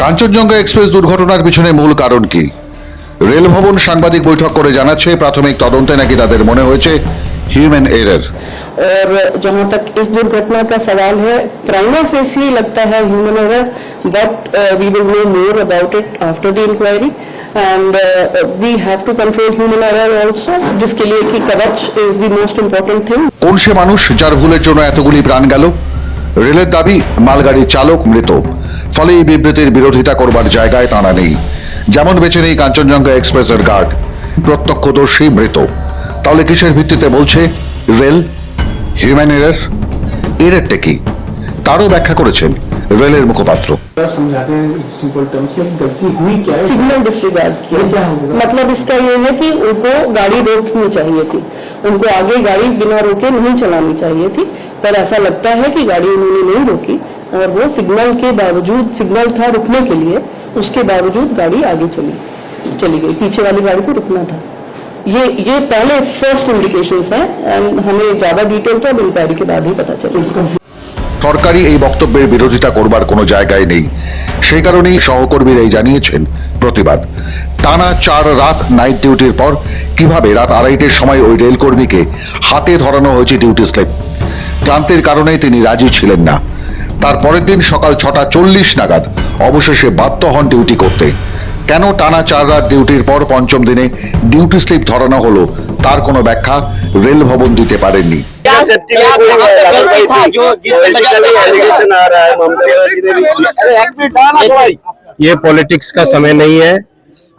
Kanchenjunga express দুর্ঘটনার পিছনে মূল কারণ কি রেল ভবন সাংবাদিক বৈঠক করে জানাচ্ছে প্রাথমিক তদন্তে নাকি তাদের মনে হয়েছে হিউম্যান এরর और जहां तक इस दुर्घटना का सवाल है प्राइमा फेस ही लगता है human error but we will know more about it after the inquiry and we have to control human error also जिसके लिए कि कवच is the most important thing কোন সে মানুষ যার ভুলের জন্য এতগুলি প্রাণ গেল রেলের দাবি মালগাড়ির চালক মৃত ফলে এই বিবৃতির বিরোধিতা করবার জায়গায় তাঁরা নেই যেমন বেছে নেই কাঞ্চনজঙ্ঘা এক্সপ্রেসের গার্ড প্রত্যক্ষদর্শী মৃত তাহলে কিসের ভিত্তিতে বলছে রেল হিউম্যান এরর এররটা কি তারও ব্যাখ্যা করেছেন রেলের মুখপাত্র आप समझाते हैं सिंपल टर्म्स में गलती हुई क्या है सिग्नल डिसरिगार्ड ये क्या होगा? मतलब इसका ये है कि उनको गाड़ी रोकनी चाहिए थी उनको आगे गाड़ी बिना रोके नहीं चलानी चाहिए थी पर ऐसा लगता है कि गाड़ी उन्होंने नहीं रोकी और वो सिग्नल के बावजूद सिग्नल था रुकने के लिए उसके बावजूद गाड़ी आगे चली चली गई पीछे वाली गाड़ी को रुकना था ये ये पहले फर्स्ट इंडिकेशंस हैं एंड हमें ज्यादा डिटेल तो अब इंक्वायरी के बाद ही पता चलेगा সরকারি এই বক্তব্যের বিরোধিতা করবার কোনো জায়গায় নেই সেই কারণেই সহকর্মীরাই জানিয়েছেন প্রতিবাদ টানা চার রাত নাইট ডিউটির পর কিভাবে রাত আড়াইটের সময় ওই রেলকর্মীকে হাতে ধরানো হয়েছে ডিউটি স্লিপ ক্লান্তির কারণে তিনি রাজি ছিলেন না তার পরের দিন সকাল ছটা চল্লিশ নাগাদ অবশেষে বাধ্য হন ডিউটি করতে কেন টানা চার রাত ডিউটির পর পঞ্চম দিনে ডিউটি স্লিপ ধরানো হলো তার কোনো ব্যাখ্যা রেল ভবন দিতে পারেননি सेफ्टी में कोई लापरवाही थी जो पॉलिटिकली एलिगेशन आ रहा है ममता बनर्जी ने भी किया अरे एक मिनट डाला भाई ये पॉलिटिक्स का समय नहीं है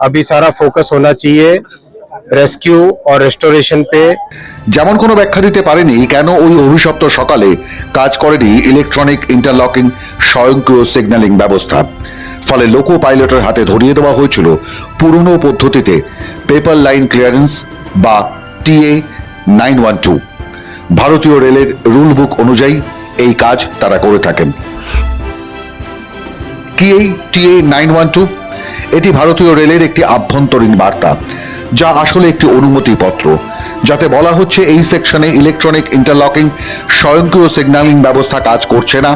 अभी सारा फोकस होना चाहिए রেস্কিউ ও রেস্টোরেশন পে। যেমন কোনো ব্যাখ্যা দিতে পারেনি, কেন ওই অভিশপ্ত সকালে কাজ করেনি ইলেকট্রনিক ইন্টারলকিং স্বয়ংক্রিয় সিগন্যালিং ব্যবস্থা? ফলে লোকো পাইলটের হাতে ধরিয়ে দেওয়া হয়েছিল পুরনো পদ্ধতিতে পেপার লাইন ক্লিয়ারেন্স বা টিএ নাইন ওয়ান টু। ভারতীয় রেলের রুল বুক অনুযায়ী এই কাজ তারা করে থাকেন। TA TA nine one two? এটি ভারতীয় রেলের একটি আভ্যন্তরীণ বার্তা। যা আসলে একটি অনুমতিপত্র, যাতে বলা হচ্ছে এই সেকশনে ইলেকট্রনিক ইন্টারলকিং, স্বয়ংক্রিয় সিগন্যালিং ব্যবস্থা কাজ করছে না,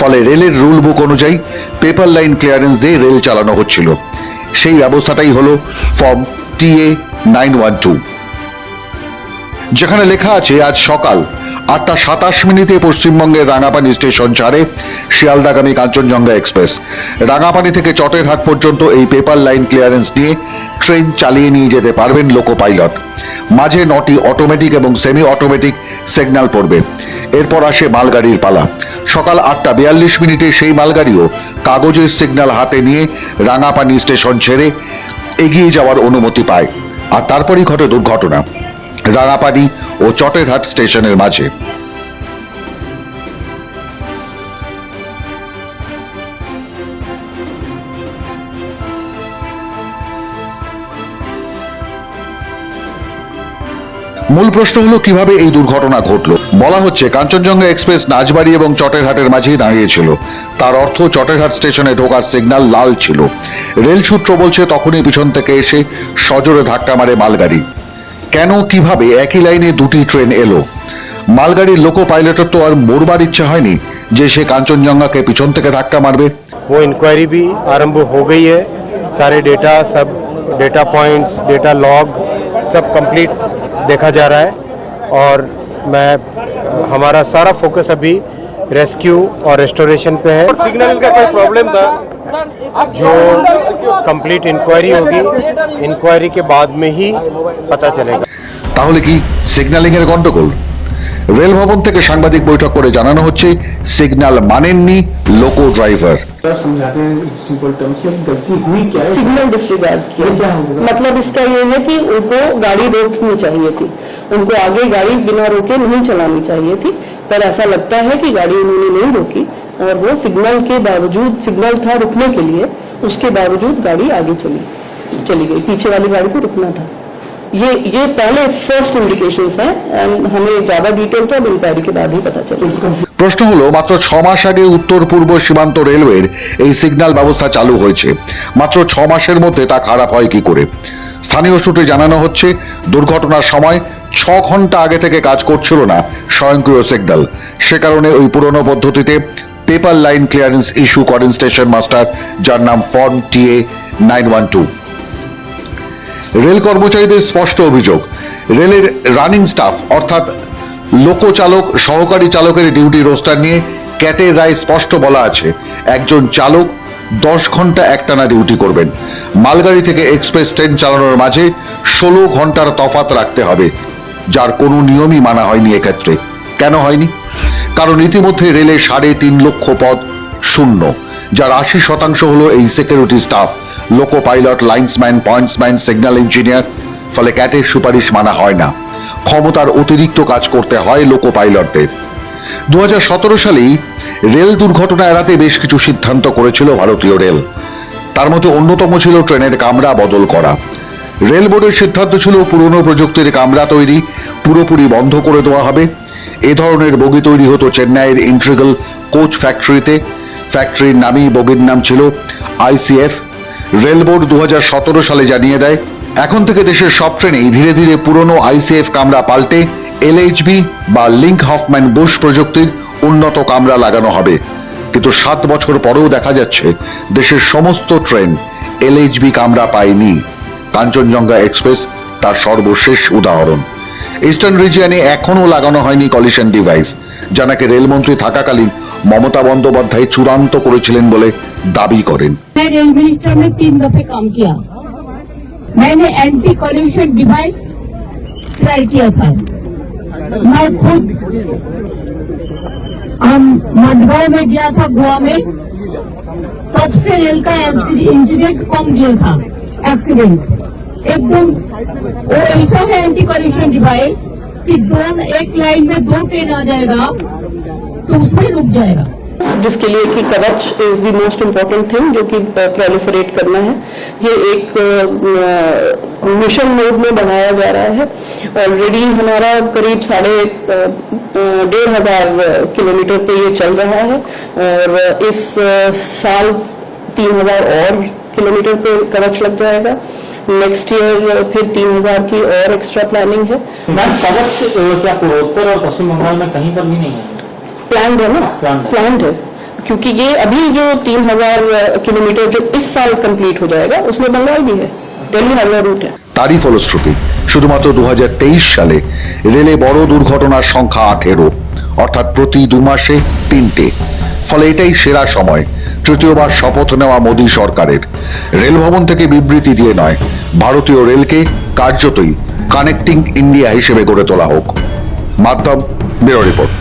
ফলে রেলের রুল বুক অনুযায়ী পেপার লাইন ক্লিয়ারেন্স দিয়ে রেল চালানো হচ্ছিল। সেই ব্যবস্থাটাই হলো form TA nine one two. যেখানে লেখা আছে, আজ সকাল আটটা সাতাশ মিনিটে পশ্চিমবঙ্গের রাঙাপানি স্টেশন ছাড়ে শিয়ালদাগামী কাঞ্চনজঙ্ঘা এক্সপ্রেস। রাঙাপানি থেকে চটের হাট পর্যন্ত এই পেপার লাইন ক্লিয়ারেন্স নিয়ে ট্রেন চালিয়ে নিয়ে যেতে পারবেন লোকো পাইলট মাঝে নটি অটোমেটিক এবং সেমি অটোমেটিক সিগন্যাল পড়বে। এরপর আসে মালগাড়ির পালা। সকাল আটটা বিয়াল্লিশ মিনিটে সেই মালগাড়িও কাগজের সিগন্যাল হাতে নিয়ে রাঙাপানি স্টেশন ছেড়ে এগিয়ে যাওয়ার অনুমতি পায়। আর তারপরই ঘটে দুর্ঘটনা। রাঙাপানি ও চটেরহাট স্টেশনের মাঝে। মূল প্রশ্ন হলো কিভাবে এই দুর্ঘটনা ঘটলো বলা হচ্ছে কাঞ্চনজঙ্ঘা এক্সপ্রেস নাচবাড়ি এবং চটেরহাটের মাঝেই দাঁড়িয়েছিল তার অর্থ চটেরহাট স্টেশনে ঢোকার সিগন্যাল লাল ছিল রেল সূত্র বলছে তখনই পিছন থেকে এসে সজোরে ধাক্কা মারে মালগাড়ি কেন কিভাবে একই লাইনে দুটি ট্রেন এলো মালগাড়ির লোকো পাইলটের তো আর মরবার ইচ্ছা হয়নি যে সে কাঞ্চনজঙ্ঘাকে পিছন থেকে ধাক্কা মারবে वो इंक्वायरी भी आरंभ हो गई है सारे डेटा सब डेटा पॉइंट्स डेटा लॉग सब कंप्लीट देखा जा रहा है और मैं हमारा सारा फोकस अभी रेस्क्यू और रेस्टोरेशन पे है सिग्नल का कोई प्रॉब्लम था जो कंप्लीट इंक्वायरी होगी इंक्वायरी के बाद में ही पता चलेगा তাহলে কি সিগন্যালিং এর গন্ডগোল রেল ভবন থেকে সাংবাদিক বৈঠক করে জানানো হচ্ছে সিগন্যাল মানেননি লোকো ড্রাইভার आप समझाते हैं सिंपल टर्म्स में गलती हुई क्या है सिग्नल डिसरिगार्ड ये क्या होगा? मतलब इसका ये है कि उनको गाड़ी रोकनी चाहिए थी उनको आगे गाड़ी बिना रोके नहीं चलानी चाहिए थी पर ऐसा लगता है कि गाड़ी उन्होंने नहीं रोकी और वो सिग्नल के बावजूद सिग्नल था रुकने के लिए उसके बावजूद गाड़ी आगे चली चली गई पीछे वाली गाड़ी को रुकना था ये ये पहले फर्स्ट इंडिकेशंस हैं एंड हमें ज्यादा डिटेल तो अब इंक्वायरी के बाद ही पता चलेगा প্রশ্ন হলো মাত্র ছ মাস আগে উত্তর পূর্ব সীমান্ত রেলওয়ের এই সিগন্যাল ব্যবস্থা চালু হয়েছে মাত্র ছ মাসের মধ্যে তা খারাপ হয় কি করে স্থানীয় সূত্রে জানানো হচ্ছে দুর্ঘটনার সময় ছ ঘন্টা আগে থেকে কাজ করছিল না স্বয়ংক্রিয় সিগন্যাল সে কারণে ওই পুরনো পদ্ধতিতে পেপার লাইন ক্লিয়ারেন্স ইস্যু করেন স্টেশন মাস্টার যার নাম form TA nine one two rail কর্মচারীদের স্পষ্ট অভিযোগ। রেলের রানিং স্টাফ, অর্থাৎ লোকচালক, সহকারী চালকের ডিউটি রোস্টার নিয়ে ক্যাটের রায় স্পষ্ট বলা আছে, একজন চালক দশ ঘণ্টা একটানা ডিউটি করবেন। মালগাড়ি থেকে এক্সপ্রেস ট্রেন চালানোর মাঝে ষোলো ঘণ্টার তফাত রাখতে হবে, যার কোনো নিয়মই মানা হয়নি এক্ষেত্রে। কেন হয়নি? কারণ ইতিমধ্যে রেলে সাড়ে তিন লক্ষ পদ শূন্য, যার আশি শতাংশ হলো এই security staff loco pilot linesman, pointsman, signal engineer, ফলে ক্যাটের সুপারিশ মানা হয় না। ক্ষমতার অতিরিক্ত কাজ করতে হয় লোকো পাইলটদের দু সালেই রেল দুর্ঘটনা এড়াতে বেশ কিছু সিদ্ধান্ত করেছিল ভারতীয় রেল। তার মধ্যে অন্যতম ছিল ট্রেনের কামরা বদল করা। রেল বোর্ডের সিদ্ধান্ত ছিল পুরনো প্রযুক্তির কামরা তৈরি, পুরোপুরি বন্ধ করে দেওয়া হবে। এ ধরনের বগি তৈরি হতো চেন্নাইয়ের ইন্ট্রিগল কোচ ফ্যাক্টরিতে। ফ্যাক্টরির নামই বগির নাম ছিল আইসিএফ রেল বোর্ড দু সালে জানিয়ে দেয়, এখন থেকে দেশের সব ট্রেনেই ধীরে ধীরে পুরনো আইসিএফ কামরা পাল্টে এলএইচবি বা লিঙ্ক হফম্যান বুশ প্রযুক্তির উন্নত কামরা লাগানো হবে। কিন্তু সাত বছর পরেও দেখা যাচ্ছে, দেশের সমস্ত ট্রেন এলএইচবি কামরা পায়নি। কাঞ্চনজঙ্ঘা এক্সপ্রেস তার সর্বশেষ উদাহরণ। ইস্টার্ন রিজিয়নে এখনও লাগানো হয়নি কলিশন ডিভাইস যা নাকি রেলমন্ত্রী থাকাকালীন মমতা বন্দ্যোপাধ্যায় চূড়ান্ত করেছিলেন বলে দাবি করেন मैं रेल मिनिस्टर में तीन दफे काम किया मैंने एंटी कॉल्यूशन डिवाइस ट्राई किया था मैं खुद हम मडगांव में गया था गोवा में तब से रेल का इंसिडेंट कम गया था एक्सीडेंट एकदम वो ऐसा है एंटी कॉल्यूशन डिवाइस कि दो एक लाइन में दो ट्रेन आ जाएगा तो उसमें रुक जाएगा। जिसके लिए कि Kavach is the most important thing जो कि प्रोलिफरेट करना है। ये एक मिशन मोड में बनाया जा रहा है। ऑलरेडी हमारा करीब साढ़े डेढ़ हज़ार किलोमीटर पे ये चल रहा है। और इस साल तीन हज़ार और किलोमीटर पे कवच लग जाएगा। नेक्स्ट ईयर फिर तीन हज़ार की और एक्स्ट्रा प्लानिंग है। मैम कवच क्या पूर्वोत्तर और पश्चिम बंगाल में कहीं पर भी नहीं है? प्लान है ना Planned है। प्लान है क्योंकि ये अभी जो तीन हजार किलोमीटर जो इस साल कंप्लीट हो जाएगा उसमें बंगाल भी है दिल्ली हावड़ा रूट है তারই ফলশ্রুতি শুধুমাত্র দু সালে রেলে বড় দুর্ঘটনার সংখ্যা আঠেরো অর্থাৎ প্রতি দু মাসে তিনটে ফলে এটাই সেরা সময় তৃতীয়বার শপথ নেওয়া মোদী সরকারের রেল ভবন থেকে বিবৃতি দিয়ে নয় ভারতীয় রেলকে কার্যতই কানেক্টিং ইন্ডিয়া হিসেবে গড়ে তোলা হোক মাধ্যম ব্যুরো রিপোর্ট